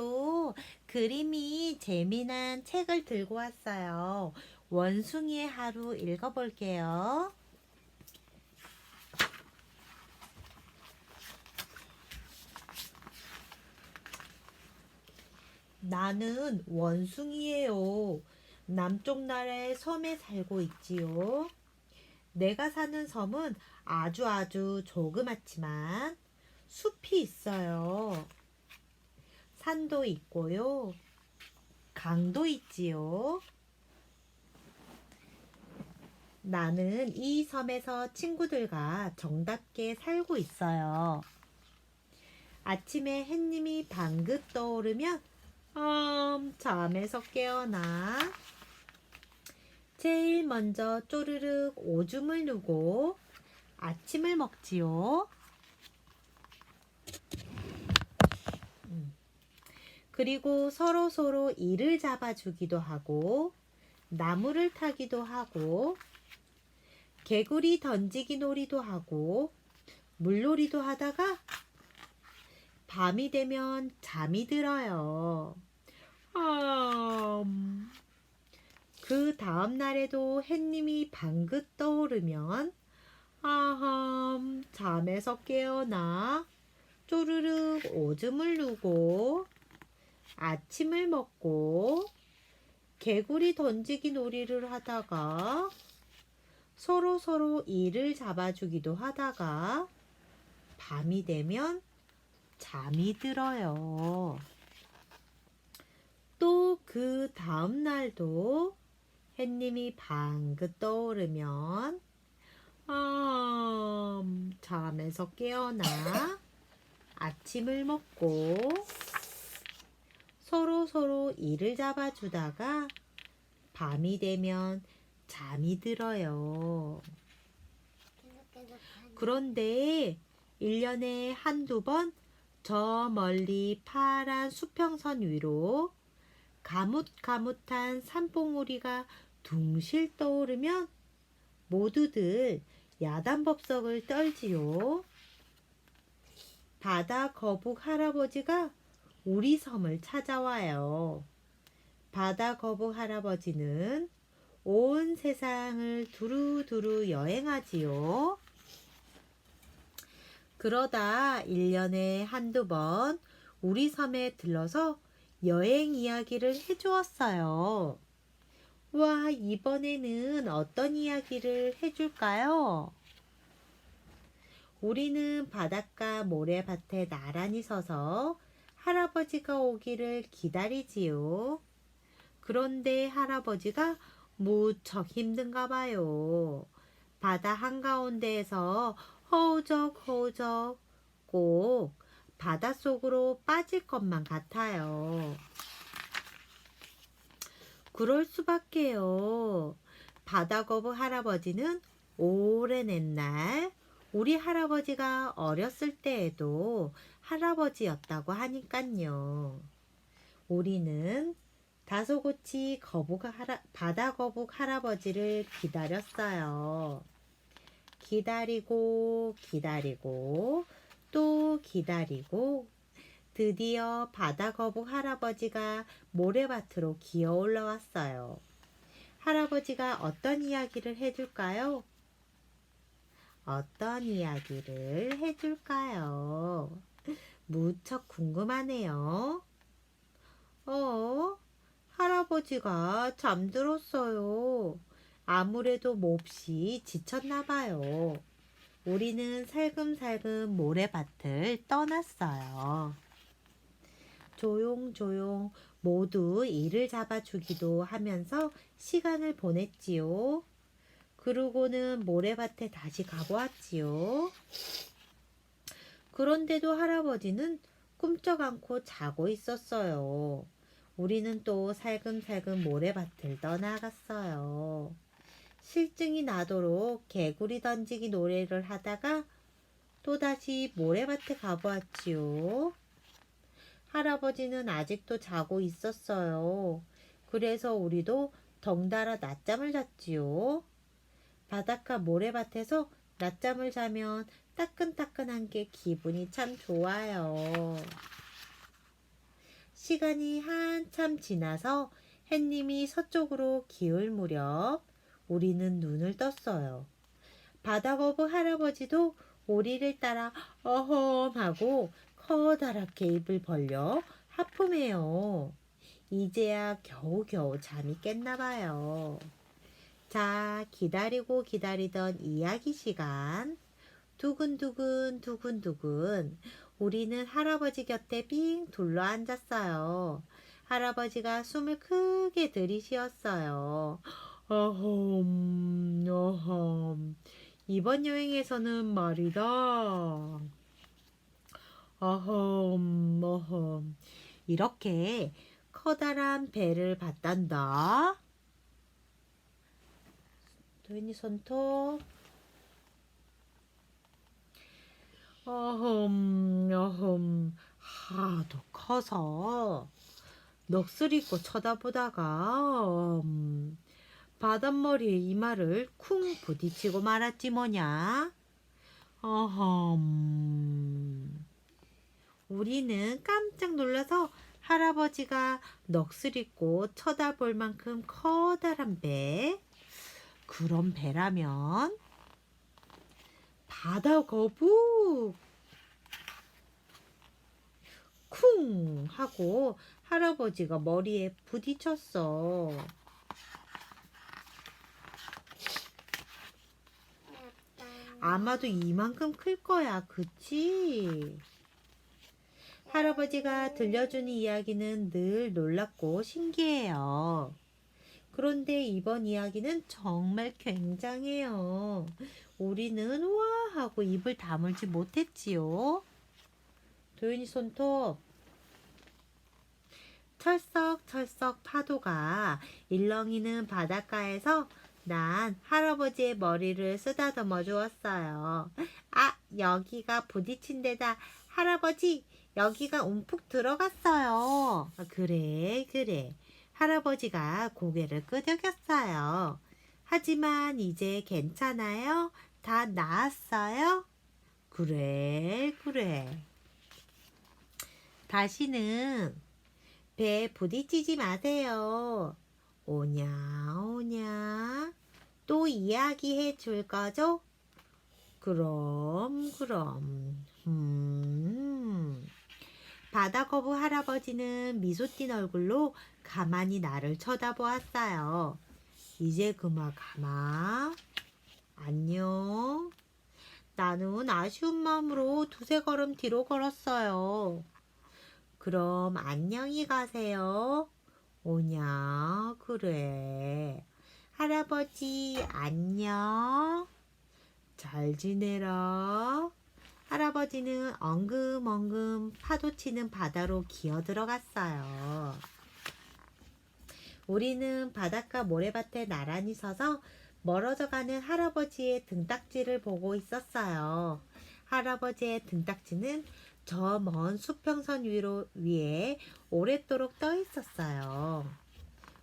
또 그림이 재미난 책을 들고 왔어요. 원숭이의 하루 읽어볼게요. 나는 원숭이에요. 남쪽 나라의 섬에 살고 있지요. 내가 사는 섬은 아주 아주 조그맣지만 숲이 있어요. 산도 있고요. 강도 있지요. 나는 이 섬에서 친구들과 정답게 살고 있어요. 아침에 햇님이 방긋 떠오르면 음, 잠에서 깨어나 제일 먼저 쪼르륵 오줌을 누고 아침을 먹지요. 그리고 서로 서로 이를 잡아주기도 하고 나무를 타기도 하고 개구리 던지기 놀이도 하고 물놀이도 하다가 밤이 되면 잠이 들어요. 음. 그 다음 날에도 햇님이 방긋 떠오르면 아함 잠에서 깨어나 쪼르륵 오줌을 누고 아침을 먹고 개구리 던지기 놀이를 하다가 서로 서로 이를 잡아주기도 하다가 밤이 되면 잠이 들어요. 또 그 다음 날도 햇님이 방긋 떠오르면 아, 잠에서 깨어나 아침을 먹고 서로 서로 이를 잡아주다가 밤이 되면 잠이 들어요. 그런데 1년에 한두 번 저 멀리 파란 수평선 위로 가뭇가뭇한 산봉우리가 둥실 떠오르면 모두들 야단법석을 떨지요. 바다 거북 할아버지가 우리 섬을 찾아와요. 바다 거북 할아버지는 온 세상을 두루두루 여행하지요. 그러다 1년에 한두 번 우리 섬에 들러서 여행 이야기를 해주었어요. 와, 이번에는 어떤 이야기를 해줄까요? 우리는 바닷가 모래밭에 나란히 서서 할아버지가 오기를 기다리지요. 그런데 할아버지가 무척 힘든가 봐요. 바다 한가운데에서 허우적 허우적 꼭 바닷속으로 빠질 것만 같아요. 그럴 수밖에요. 바다거북 할아버지는 오랜 옛날 우리 할아버지가 어렸을 때에도 할아버지였다고 하니깐요. 우리는 다소곳이 거북 할아, 바다 거북 할아버지를 기다렸어요. 기다리고 기다리고 또 기다리고 드디어 바다 거북 할아버지가 모래밭으로 기어 올라왔어요. 할아버지가 어떤 이야기를 해줄까요? 어떤 이야기를 해줄까요? 무척 궁금하네요. 어, 할아버지가 잠들었어요. 아무래도 몹시 지쳤나 봐요. 우리는 살금살금 모래밭을 떠났어요. 조용조용 모두 일을 잡아주기도 하면서 시간을 보냈지요. 그러고는 모래밭에 다시 가보았지요. 그런데도 할아버지는 꿈쩍 않고 자고 있었어요. 우리는 또 살금살금 모래밭을 떠나갔어요. 실증이 나도록 개구리 던지기 노래를 하다가 또다시 모래밭에 가보았지요. 할아버지는 아직도 자고 있었어요. 그래서 우리도 덩달아 낮잠을 잤지요. 바닷가 모래밭에서 낮잠을 자면 따끈따끈한 게 기분이 참 좋아요. 시간이 한참 지나서 햇님이 서쪽으로 기울 무렵 우리는 눈을 떴어요. 바다거북 할아버지도 오리를 따라 어험하고 커다랗게 입을 벌려 하품해요. 이제야 겨우겨우 잠이 깼나 봐요. 자, 기다리고 기다리던 이야기 시간. 두근두근 두근두근 우리는 할아버지 곁에 빙 둘러 앉았어요. 할아버지가 숨을 크게 들이쉬었어요. 어험, 어험. 이번 여행에서는 말이다. 어험, 어험. 이렇게 커다란 배를 봤단다. 도인이 손톱. 어흠, 어흠, 하도 커서 넋을 잃고 쳐다보다가 음, 바닷머리에 이마를 쿵 부딪히고 말았지 뭐냐. 어흠. 우리는 깜짝 놀라서 할아버지가 넋을 잃고 쳐다볼 만큼 커다란 배, 그런 배라면 바다 거북 쿵 하고 할아버지가 머리에 부딪혔어. 아마도 이만큼 클 거야, 그치? 할아버지가 들려주는 이야기는 늘 놀랍고 신기해요. 그런데 이번 이야기는 정말 굉장해요. 우리는 와 하고 입을 다물지 못했지요. 도윤이 손톱. 철썩철썩 파도가 일렁이는 바닷가에서 난 할아버지의 머리를 쓰다듬어 주었어요. 아, 여기가 부딪힌 데다 할아버지, 여기가 움푹 들어갔어요. 아, 그래, 그래. 할아버지가 고개를 끄덕였어요. 하지만 이제 괜찮아요? 다 나았어요? 그래, 그래. 다시는 배 부딪히지 마세요. 오냐, 오냐. 또 이야기해 줄 거죠? 그럼, 그럼. 음. 바다거북 할아버지는 미소 띈 얼굴로 가만히 나를 쳐다보았어요. 이제 그만 가마. 안녕. 나는 아쉬운 마음으로 두세 걸음 뒤로 걸었어요. 그럼 안녕히 가세요. 오냐, 그래. 할아버지, 안녕. 잘 지내라. 할아버지는 엉금엉금 파도 치는 바다로 기어 들어갔어요. 우리는 바닷가 모래밭에 나란히 서서 멀어져 가는 할아버지의 등딱지를 보고 있었어요. 할아버지의 등딱지는 저 먼 수평선 위로 위에 오랫도록 떠 있었어요.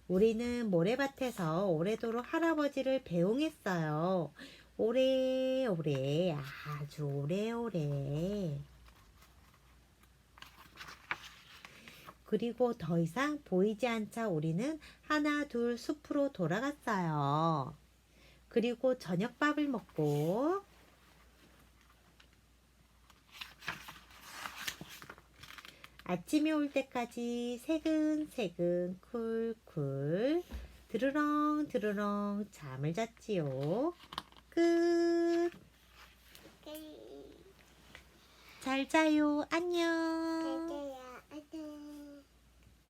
우리는 모래밭에서 오래도록 할아버지를 배웅했어요. 오래오래 아주 오래오래 그리고 더 이상 보이지 않자 우리는 하나 둘 숲으로 돌아갔어요. 그리고 저녁밥을 먹고 아침이 올 때까지 새근새근 쿨쿨 드르렁 드르렁 잠을 잤지요. 끝. 잘 자요. 안녕.